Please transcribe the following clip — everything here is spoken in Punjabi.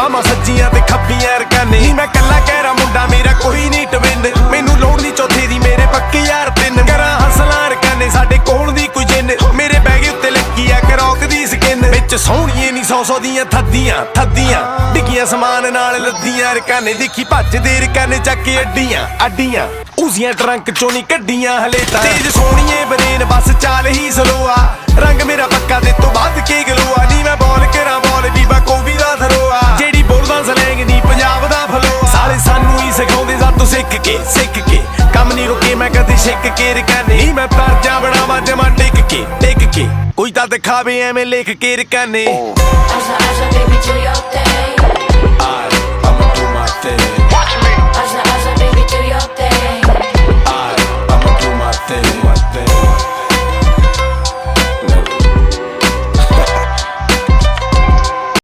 ਬਾਹਾਂ ਸੱਜੀਆਂ ਤੇ ਖੱਬੀਆਂ ਰਕਾਨੇ ਨੀ। ਮੈਂ ਕੱਲਾ ਕਹਿਰਾ ਮੁੰਡਾ, ਮੇਰਾ ਕੋਈ ਨਹੀਂ ਟਵਿੰਨ ਮੈਨੂੰ ਲੋੜ ਨਹੀਂ ਚੌਥੇ ਦੀ, ਮੇਰੇ ਪੱਕੇ ਯਾਰ ਤਿੰਨ। ਕਰਾਂ ਹਸਲਾਂ ਰਕਾਨੇ ਸਾਡੇ ਕੋਲ ਦੀ ਕੋਈ ਜਿੰਨ। ਮੇਰੇ ਬੈਗ ਉੱਤੇ ਲੱਗੀ ਆ ਕਰੌਕ ਦੀ ਸਕਿਨ ਵਿੱਚ ਸੋਹਣੀਏ ਨਹੀਂ, ਸੌ ਸੌ ਦੀਆਂ ਥੱਦੀਆਂ ਥੱਦੀਆਂ। ਡਿੱਗੀਆਂ ਸਮਾਨ ਨਾਲ ਲੱਦੀਆਂ ਰਕਾਨੇ ਦੇਖੀ ਭੱਜਦੇ ਰਕਾਨੇ ਚੱਕ ਕੇ ਅੱਡੀਆਂ ਅੱਡੀਆਂ। ਉਜ਼ੀਆਂ ਟਰੰਕ ਚੋਂ ਨਹੀਂ ਕੱਢੀਆਂ ਹਲੇ ਤਾਂ ਤੇਜ ਸੋਹਣੀਏ ਕੇ ਸਿੱਖ ਕੇ। ਕੰਮ ਨਹੀਂ ਰੁਕੇ ਮੈਂ ਕਦੇ ਸਿੱਖ ਕੇ ਰਕਾਨੇ ਨਹੀਂ ਮੈਂ ਪਰਜਾ ਬਣਾਵਾਂ ਜਮਾ ਟਿਕ ਕੇ ਟਿਕ ਕੇ। ਕੋਈ ਤਾਂ ਦਿਖਾਵੇ ਐਵੇਂ ਲਿਖ ਕੇ ਰਕਾਨੇ Asha, Asha,